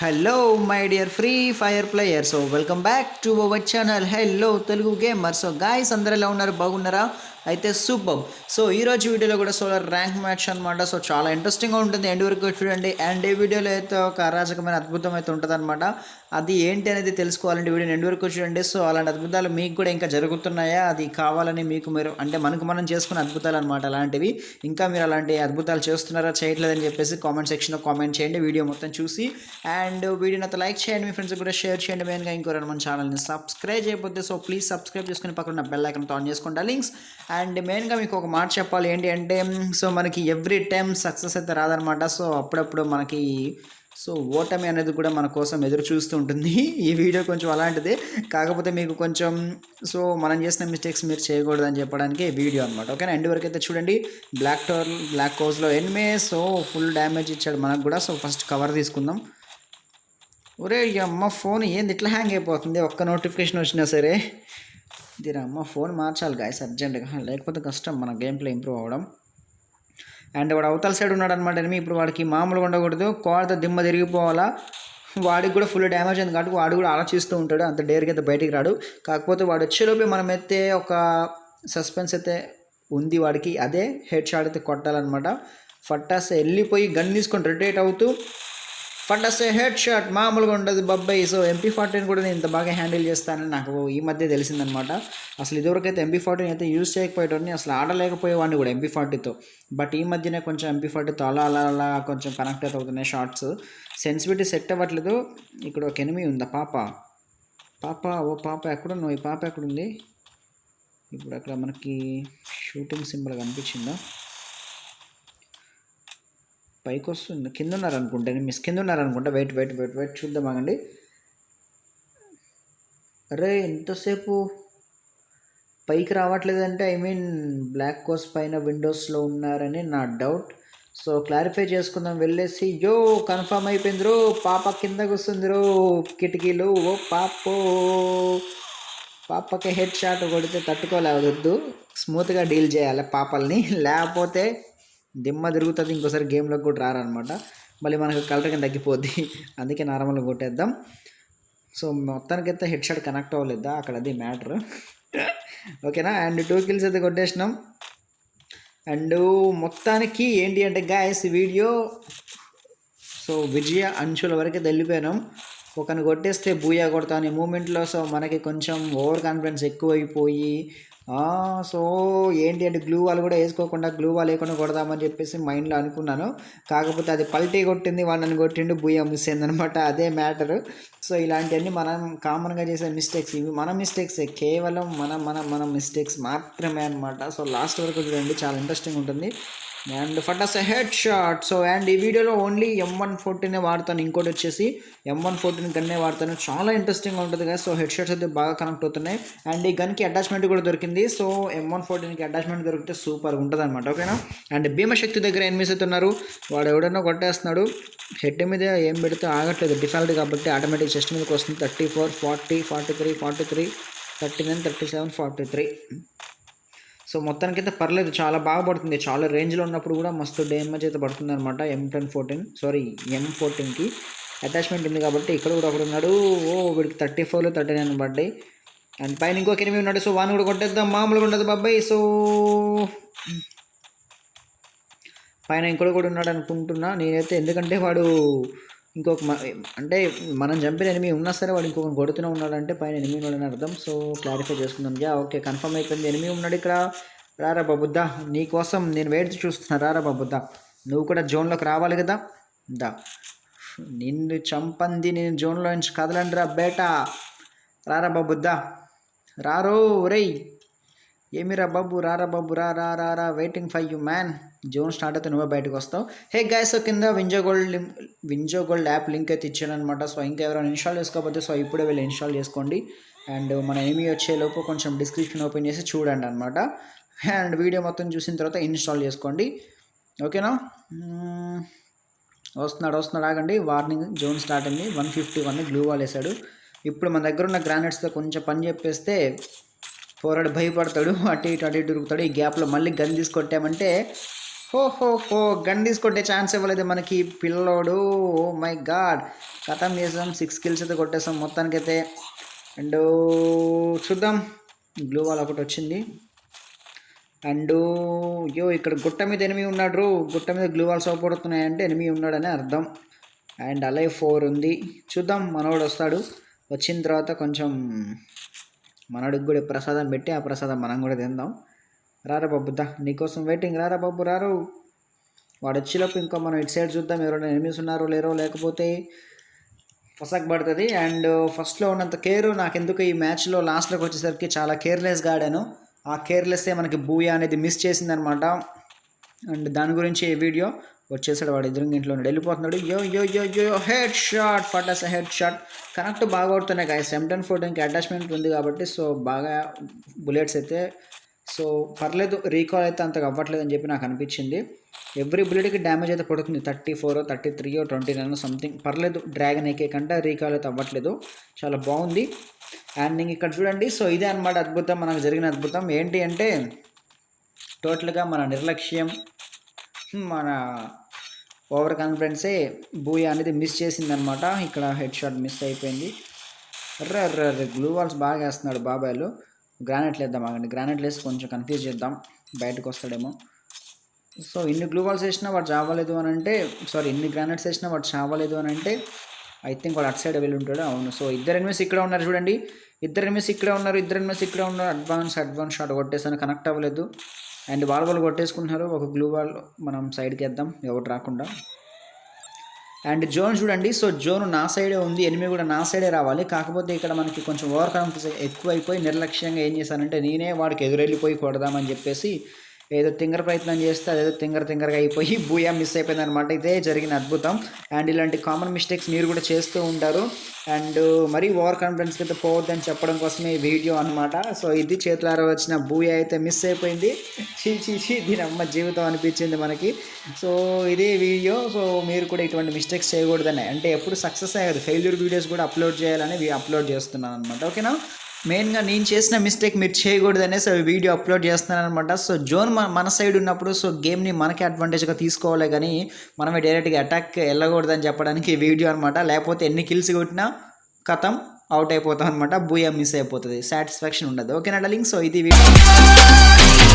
Hello my dear free fire player so welcome back to our channel hello Telugu gamer so guys అందరు ఎలా ఉన్నారు? బాగున్నారా? అయితే super. So ఈ రోజు వీడియోలో కూడా సోలార్ ర్యాంక్ మ్యాచ్ అనమాట సో చాలా ఇంట్రెస్టింగ్గా ఉంటుంది. ఎండ్ వరకు చూడండి. అండ్ ఈ వీడియోలో అయితే ఒక అరాచకమైన అద్భుతం అయితే ఉంటుందన్నమాట. అది ఏంటి అనేది తెలుసుకోవాలంటే వీడియో ఎండ్ వరకు చూడండి. సో అలాంటి అద్భుతాలు మీకు కూడా ఇంకా జరుగుతున్నాయా? అది కావాలని మీకు మీరు అంటే మనకు మనం చేసుకున్న అద్భుతాలు అనమాట అలాంటివి. ఇంకా మీరు అలాంటి అద్భుతాలు చేస్తున్నారా చేయట్లేదని చెప్పేసి కామెంట్ సెక్షన్లో కామెంట్ చేయండి. వీడియో మొత్తం చూసి అండ్ వీడియోని అయితే లైక్ చేయండి. మీ ఫ్రెండ్స్ కూడా షేర్ చేయండి. మెయిన్గా ఇంకోరు మన ఛానల్ని సబ్స్క్రైబ్ చేయకపోతే సో ప్లీజ్ సబ్స్క్రైబ్ చేసుకుని పక్కన బెల్ ఐకన్ ఆన్ చేసుకుంటా లింక్స్ అండ్ మెయిన్గా మీకు ఒక మాట చెప్పాలి ఏంటి అంటే సో మనకి ఎవ్రీ టైం సక్సెస్ అయితే రాదనమాట సో అప్పుడప్పుడు మనకి సో ఓటమి అనేది కూడా మన కోసం ఎదురు చూస్తూ ఉంటుంది. ఈ వీడియో కొంచెం అలాంటిది. కాకపోతే మీకు కొంచెం సో మనం చేసిన మిస్టేక్స్ మీరు చేయకూడదని చెప్పడానికి వీడియో అనమాట ఓకేనా ఎండ్ వరకు అయితే చూడండి. బ్లాక్ టోర్ బ్లాక్ కోజ్లో ఎన్మే సో ఫుల్ డ్యామేజ్ ఇచ్చాడు మనకు కూడా. సో ఫస్ట్ కవర్ తీసుకుందాం. ఒరే అమ్మ ఫోన్ ఏంది? ఇట్లా హ్యాంగ్ అయిపోతుంది. ఒక్క నోటిఫికేషన్ వచ్చినా సరే. దీని అమ్మ ఫోన్ మార్చాలి గాయస్ అర్జెంటుగా లేకపోతే కష్టం మన గేమ్ ప్లే ఇంప్రూవ్ అవ్వడం. అండ్ వాడు అవతల సైడ్ ఉన్నాడు అనమాట ఇప్పుడు వాడికి మామూలుగా ఉండకూడదు కోడతో దిమ్మ తిరిగిపోవాలా? వాడికి కూడా ఫుల్ డ్యామేజ్ అయింది కాబట్టి వాడు కూడా ఆలోచిస్తూ ఉంటాడు అంత డేర్గా అయితే బయటికి రాడు. కాకపోతే వాడు వచ్చేలోపే మనం అయితే ఒక సస్పెన్స్ అయితే ఉంది వాడికి అదే హెడ్ షాట్ అయితే కొట్టాలన్నమాట. ఫట్టాస్ వెళ్ళిపోయి గన్ తీసుకొని రొటేట్ అవుతూ ఫటాసే హెడ్ షాట్ మామూలుగా ఉండదు బబ్బాయి సో ఎంపీ ఫార్టీన్ కూడా నేను ఇంత బాగా హ్యాండిల్ చేస్తానని నాకు ఈ మధ్య తెలిసిందనమాట. అసలు ఇదివరకైతే ఎంపీ ఫార్టీన్ అయితే యూజ్ చేయకపోయేటోని అసలు ఆడలేకపోయేవాడిని కూడా ఎంపీ ఫార్టీతో బట్ ఈ మధ్యనే కొంచెం ఎంపీ ఫార్టీతో అలా అలా అలా కొంచెం కనెక్ట్ అయితే అవుతున్నాయి షార్ట్స్ సెన్సిబిలిటీ సెట్ అవ్వట్లేదు. ఇక్కడ ఒక ఎనిమి ఉందా? పాప. పాప ఓ పాప ఎక్కడున్నావు? ఈ పాప ఎక్కడుంది? ఇప్పుడు అక్కడ మనకి షూటింగ్ సింబల్ కనిపించిందా? పైకి వస్తుంది కింద ఉన్నారనుకుంటా. నేను మిస్ కింద ఉన్నారనుకుంటా. వెయిట్ వెయిట్ వెయిట్ వెయిట్ చూద్దాం అరే ఎంతసేపు? పైకి రావట్లేదంటే ఐ మీన్ బ్లాక్ కోస్ పైన విండోస్లో ఉన్నారని నా డౌట్ సో క్లారిఫై చేసుకుందాం. వెళ్ళేసి యో కన్ఫర్మ్ అయిపోయింది రో. పాప కిందకు వస్తుంది రో. కిటికీలు. ఓ పాపో. పాపకి హెడ్ షాట్ కొడితే తట్టుకోలేవద్దు స్మూత్గా డీల్ చేయాలి పాపల్ని. లేకపోతే దిమ్మ తిరుగుతుంది ఇంకోసారి గేమ్లోకి కూడా రారనమాట. మళ్ళీ మనకు కలర్ కింద తగ్గిపోద్ది. అందుకే నార్మల్గా కొట్టేద్దాం. సో మొత్తానికైతే హెడ్ షాట్ కనెక్ట్ అవ్వలేదా? అక్కడ అది మ్యాటర్. ఓకేనా? అండ్ టూ కిల్స్ అయితే కొట్టేసినాం. అండ్ మొత్తానికి ఏంటి అంటే గాయస్ వీడియో సో విజయ అంచుల వరకు వెళ్ళిపోయినాం ఒకరిని కొట్టేస్తే బూయా కొడతా అనే మూమెంట్లో సో మనకి కొంచెం ఓవర్ కాన్ఫిడెన్స్ ఎక్కువైపోయి సో ఏంటి అంటే గ్లూ వాల్ కూడా వేసుకోకుండా గ్లూ వాల్ వేయకుండా కొడదామని చెప్పేసి మైండ్లో అనుకున్నాను. కాకపోతే అది పల్టీ కొట్టింది వాడిని కొట్టిండు బుయ్య మిస్ అనమాట అదే మ్యాటర్ సో ఇలాంటివన్నీ మనం కామన్గా చేసే మిస్టేక్స్ ఇవి మన మిస్టేక్స్ కేవలం మన మన మన మిస్టేక్స్ మాత్రమే అనమాట సో లాస్ట్ వరకు చూడండి చాలా ఇంట్రెస్టింగ్ ఉంటుంది. అండ్ ఫటాస్ హెడ్ షాట్ సో అండ్ ఈ వీడియోలో ఓన్లీ ఎం వన్ ఫోర్టీనే వాడతాను. ఇంకోటి వచ్చేసి ఎం వన్ ఫోర్టీన్ గన్నే వాడతాను. చాలా ఇంట్రెస్టింగ్గా ఉంటుంది కదా సో హెడ్ షాట్స్ అయితే బాగా కనెక్ట్ అవుతున్నాయి. అండ్ ఈ గన్కి అటాచ్మెంట్ కూడా దొరికింది. సో ఎం వన్ ఫోర్టీన్కి అటాచ్మెంట్ దొరికితే సూపర్ ఉంటుంది అనమాట ఓకేనా అండ్ భీమశక్తి దగ్గర ఎనిమిస్ అవుతున్నారు వాడు ఎవడన్నా కొట్టేస్తున్నాడు. హెడ్ మీద ఏం పెడితే ఆగట్లేదు. డిఫాల్ట్ కాబట్టి ఆటోమేటిక్ చెస్ట్ మీదకి వస్తుంది. Thirty four forty forty three forty three thirty nine thirty seven forty three so మొత్తానికైతే పర్లేదు చాలా బాగా పడుతుంది. చాలా రేంజ్లో ఉన్నప్పుడు కూడా మస్తు డ్యామేజ్ అయితే పడుతుంది అనమాట M ten fourteen sorry M ఫోర్టీన్కి attachment ఉంది కాబట్టి ఇక్కడ కూడా ఒకడు ఉన్నాడు. ఓ వీడికి థర్టీ ఫోర్లో థర్టీ నైన్ పడ్డాయి. అండ్ పైన ఇంకొక ఎనిమిది ఉన్నాడు. సో వాన్ కూడా కొట్టేద్దాం. మామూలుగా ఉండదు బాబాయ్. సో పైన ఇంకోటి కూడా ఉన్నాడు అనుకుంటున్నా. నేనైతే ఎందుకంటే వాడు ఇంకొక అంటే మనం చంపిన ఎనిమిది ఉన్నా సరే వాడు ఇంకొక కొడుతూనే ఉన్నాడంటే పైన ఎనిమిది ఉన్నాడని అర్థం. సో క్లారిఫై చేసుకుందాం. యా ఓకే కన్ఫర్మ్ అయిపోయింది. ఎనిమిది ఉన్నాడు ఇక్కడ. రారా బాబుద్దా నీకోసం నేను వెయిట్ చూస్తున్నా. రారా బాబుద్దా నువ్వు కూడా జోన్లోకి రావాలి కదా? దా. నిన్ను చంపంది నేను జోన్లో నుంచి కదలండి రా బేట. రారా బాబుద్దా. రారో ఒరేయ్. ఏమిరా బాబు? రారా బాబు రా రా రా రా. Waiting for you man zone start అయితే నువ్వే బయటకు వస్తావు. హే గైస్ కింద WinZO gold WinZO gold app link అయితే ఇచ్చాను అనమాట సో ఇంకా ఎవరైనా ఇన్స్టాల్ చేసుకోకపోతే సో ఇప్పుడే వెళ్ళి ఇన్స్టాల్ చేసుకోండి. అండ్ మన ఏమి వచ్చేలోపు కొంచెం డిస్క్రిప్షన్ ఓపెన్ చేసి చూడండి అనమాట అండ్ వీడియో మొత్తం చూసిన తర్వాత ఇన్స్టాల్ చేసుకోండి. ఓకేనా hmm. వస్తున్నాడు వస్తున్నాడు. ఆగండి. వార్నింగ్ జోన్ స్టార్ట్ అయింది. One fifty one glue wall వేసాడు ఇప్పుడు మన దగ్గర ఉన్న గ్రానైట్స్తో కొంచెం పని చెప్పేస్తే పోరాడు భయపడతాడు అటు ఇటు అటు ఇటు దొరుకుతాడు ఈ గ్యాప్లో మళ్ళీ గన్ తీసుకొట్టామంటే హో హో హో గన్ తీసుకొట్టే ఛాన్స్ ఇవ్వలేదు మనకి పిల్లోడు. ఓ మై గాడ్ కథం చేసాం సిక్స్ కిల్స్ అయితే కొట్టేసాం మొత్తానికైతే. అండ్ చూద్దాం. గ్లూ వాల్ ఒకటి వచ్చింది. అండ్ అయ్యో ఇక్కడ గుట్ట మీద ఎనిమి ఉన్నాడు. గుట్ట మీద గ్లూ వాల్స్ అవపడుతున్నాయంటే ఎనిమి ఉన్నాడని అర్థం. అండ్ అలై ఫోర్ ఉంది. చూద్దాం మనోడు వస్తాడు. వచ్చిన తర్వాత కొంచెం మనోడికి కూడా ప్రసాదం పెట్టి ఆ ప్రసాదం మనం కూడా తిందాం. రారా బాబు దా నీకోసం వెయిటింగ్ రారా బాబు రారు. వాడు వచ్చేలోపు ఇంకో మనం ఇటు సైడ్ చూద్దాం ఎవరైనా ఎనిమిస్ ఉన్నారో లేరో లేకపోతే ఫసక్ పడుతుంది. అండ్ ఫస్ట్లో ఉన్నంత కేర్ నాకెందుకు ఈ మ్యాచ్లో లాస్ట్లోకి వచ్చేసరికి చాలా కేర్లెస్గా ఆడాను. ఆ కేర్లెస్సే మనకి బూయా అనేది మిస్ చేసిందనమాట. అండ్ దాని గురించి ఈ వీడియో వచ్చేసాడు వాడు ఎదురుగా ఇంట్లో ఉన్నాడు వెళ్ళిపోతున్నాడు. Yo yo yo yo head shot ఫటాస్ head shot connect బాగా కొడుతున్నాయి గాయ సెవెంటీన్ ఫోర్టీన్కి అటాచ్మెంట్ ఉంది కాబట్టి సో బాగా బుల్లెట్స్ అయితే సో పర్లేదు రీకాల్ అయితే అంతగా అవ్వట్లేదు అని చెప్పి నాకు అనిపించింది. ఎవ్రీ బుల్లెట్కి డ్యామేజ్ అయితే పడుతుంది. Thirty four thirty three twenty nine something పర్లేదు డ్రాగన్ ఎక్కే కంటే రీకాల్ అయితే అవ్వట్లేదు. చాలా బాగుంది. అండ్ నేను ఇక్కడ చూడండి. సో ఇదే అనమాట అద్భుతం. మనకు జరిగిన అద్భుతం. ఏంటి అంటే టోటల్గా మన నిర్లక్ష్యం మన ఓవర్ కాన్ఫిడెన్సే బూయా అనేది మిస్ చేసిందనమాట. ఇక్కడ హెడ్ షాట్ మిస్ అయిపోయింది. రే గ్లూ వాల్స్ బాగా వేస్తున్నాడు బాబాయ్లు. గ్రానైట్లు వేద్దాం ఆగండి. గ్రానైట్లు వేసి కొంచెం కన్ఫ్యూజ్ చేద్దాం. బయటకు వస్తాడేమో. సో ఇన్ని గ్లూ వాల్స్ వేసినా వాడు చావలేదు అని అంటే సారీ ఇన్ని గ్రానైట్స్ వేసినా వాడు చావలేదు అని అంటే ఐ థింక్ వాడు అటు సైడ్ వెళ్ళి ఉంటాడు అవును. సో ఇద్దరు ఎనిమిస్ ఇక్కడ ఉన్నారు చూడండి. ఇద్దరు ఎనిమిస్ ఇక్కడ ఉన్నారు. ఇద్దరు ఎనిమిస్ ఇక్కడ ఉన్నారు. అడ్వాన్స్ అడ్వాన్స్ షాట్ కొట్టేసాను. కనెక్ట్ అవ్వలేదు. అండ్ వాళ్ళ వాళ్ళు కొట్టేసుకుంటున్నారు. ఒక గ్లూ వాల్ మనం సైడ్కి వేద్దాం. ఎవరు రాకుండా. అండ్ జోన్ చూడండి. సో జోన్ నా సైడే ఉంది. ఎనిమిది కూడా నా సైడే రావాలి. కాకపోతే ఇక్కడ మనకి కొంచెం ఓవర్ కాన్ఫిడెన్స్ ఎక్కువైపోయి నిర్లక్ష్యంగా ఏం చేశానంటే నేనే వాడికి ఎదురెళ్ళిపోయి కొడదామని చెప్పేసి ఏదో తింగర ప్రయత్నం చేస్తే అదేదో తింగర తింగరగా అయిపోయి బూయా మిస్ అయిపోయింది అనమాట ఇదే జరిగిన అద్భుతం. అండ్ ఇలాంటి కామన్ మిస్టేక్స్ మీరు కూడా చేస్తూ ఉంటారు. అండ్ మరీ ఓవర్ కాన్ఫిడెన్స్ అయితే పోవద్దని చెప్పడం కోసమే ఈ వీడియో అనమాట సో ఇది చేతులారా వచ్చిన బూయా అయితే మిస్ అయిపోయింది. చీ చీ చీ దీని అమ్మ జీవితం అనిపించింది మనకి. సో ఇదే వీడియో. సో మీరు కూడా ఇటువంటి మిస్టేక్స్ చేయకూడదని. అంటే ఎప్పుడు సక్సెస్ అయ్యేది ఫెయిల్యూర్ వీడియోస్ కూడా అప్లోడ్ చేయాలని అప్లోడ్ చేస్తున్నాను అనమాట ఓకేనా మెయిన్గా నేను చేసిన మిస్టేక్ మీరు చేయకూడదనే సో వీడియో అప్లోడ్ చేస్తున్నాను అనమాట సో జోన్ మన మన సైడ్ ఉన్నప్పుడు సో గేమ్ని మనకి అడ్వాంటేజ్గా తీసుకోవాలి కానీ మనమే డైరెక్ట్గా అటాక్ వెళ్ళకూడదని చెప్పడానికి వీడియో అనమాట. లేకపోతే ఎన్ని కిల్స్ కొట్టినా కథం అవుట్ అయిపోతాం అనమాట. బూయా మిస్ అయిపోతుంది. సాటిస్ఫాక్షన్ ఉండదు. ఓకేనా లింక్ సో ఇది వీడియో.